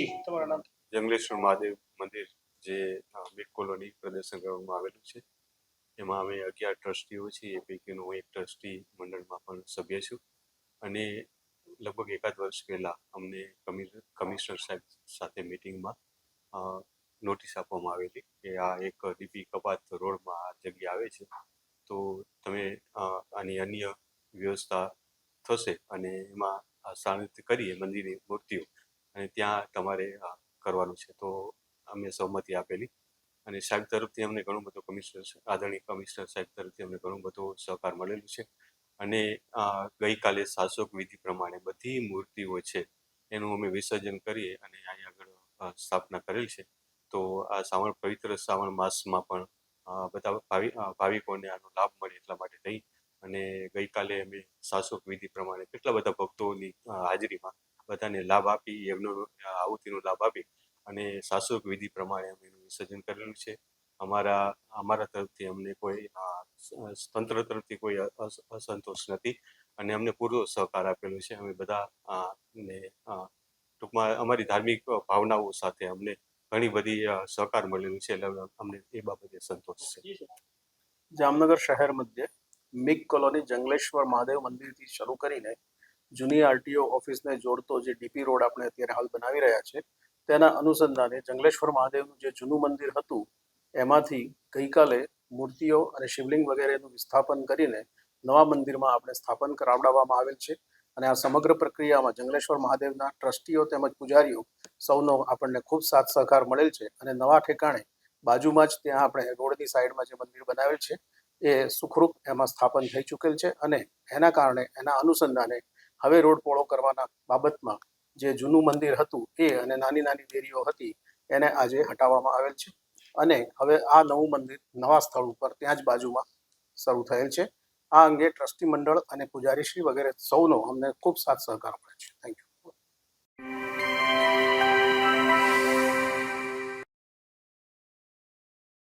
જી. તમારું નામ? જંગલેશ્વર મહાદેવ મંદિર જે મિડ કોલોની પ્રદર્શન કરવામાં આવેલું છે. એમાં અમે અગિયાર ટ્રસ્ટીઓ છીએ. એ પૈકીનો હું એક ટ્રસ્ટી મંડળમાં પણ સભ્ય છું. અને લગભગ એકાદ વર્ષ પહેલાં અમને કમિશનર સાહેબ સાથે મિટિંગમાં નોટિસ આપવામાં આવેલી કે આ એક ડીપી કપાત રોડમાં આ જગ્યા આવે છે. તો તમે આની અન્ય વ્યવસ્થા થશે અને એમાં સાણિત સ્થાનિત કરીએ મંદિરની મૂર્તિઓ અને ત્યાં તમારે કરવાનું છે. તો અમે સહમતિ આપેલી. અને સાહેબ તરફથી અમને ઘણું બધું કમિશનર આદરણીય કમિશનર સાહેબ તરફથી અમને ઘણું બધું સહકાર મળેલું છે. અને ગઈકાલે શાસક વિધિ પ્રમાણે બધી મૂર્તિઓ છે, એનું અમે વિસર્જન કરીએ અને અહીંયા આગળ સ્થાપના કરેલ છે. તો આ શ્રાવણ, પવિત્ર શ્રાવણ માસમાં પણ બધા ભાવિ ભાવિકોને આનો લાભ મળે એટલા માટે થઈ અને ગઈકાલે અમે શાસક વિધિ પ્રમાણે કેટલા બધા ભક્તોની હાજરીમાં બધાને લાભ આપી, એમનો આહુતિનો લાભ આપી અને શાસ્ત્રોક વિધિ પ્રમાણે અમે એનું વિસર્જન કરેલું છે. અમારા અમારા તરફથી અમને કોઈ તંત્ર તરફથી કોઈ અસંતોષ નથી અને અમને પૂરો સહકાર આપેલો છે. અમે બધા ને ટૂંકમાં અમારી ધાર્મિક ભાવનાઓ સાથે અમને ઘણી બધી સહકાર મળેલું છે એટલે અમને એ બાબતે સંતોષ છે. જામનગર શહેર મધ્યે મિગ કોલોની જંગલેશ્વર મહાદેવ મંદિરથી શરૂ કરીને જૂની આરટીઓ ઓફિસને જોડતો જે ડીપી રોડ આપણે અત્યારે હાલ બનાવી રહ્યા છે, તેના અનુસંધાને જંગલેશ્વર મહાદેવનું જે જૂનું મંદિર હતું, એમાંથી ગઈકાલે મૂર્તિઓ અને શિવલિંગ વગેરેનું વિસ્થાપન કરીને નવા મંદિરમાં આપણે સ્થાપન કરાવડાવવામાં આવેલ છે. અને આ સમગ્ર પ્રક્રિયામાં જંગલેશ્વર મહાદેવના ટ્રસ્ટીઓ તેમજ પૂજારીઓ સૌનો આપણને ખૂબ સાથ સહકાર મળેલ છે અને નવા ઠેકાણે બાજુમાં જ ત્યાં આપણે રોડની સાઈડમાં જે મંદિર બનાવેલ છે, એ સુખરૂપ એમાં સ્થાપન થઈ ચૂકેલ છે અને એના કારણે એના અનુસંધાને હવે રોડ પોળો કરવાના બાબતમાં જે જૂનું મંદિર હતું એ અને નાની નાની દેરીઓ હતી એને આજે હટાવવામાં આવેલ છે. અને હવે આ નવું મંદિર નવા સ્થળ ઉપર ત્યાં જ બાજુમાં શરૂ થયેલ છે. આ અંગે ટ્રસ્ટી મંડળ અને પૂજારીશ્રી વગેરે સૌનો અમને ખૂબ સાથ સહકાર મળે છે. Thank you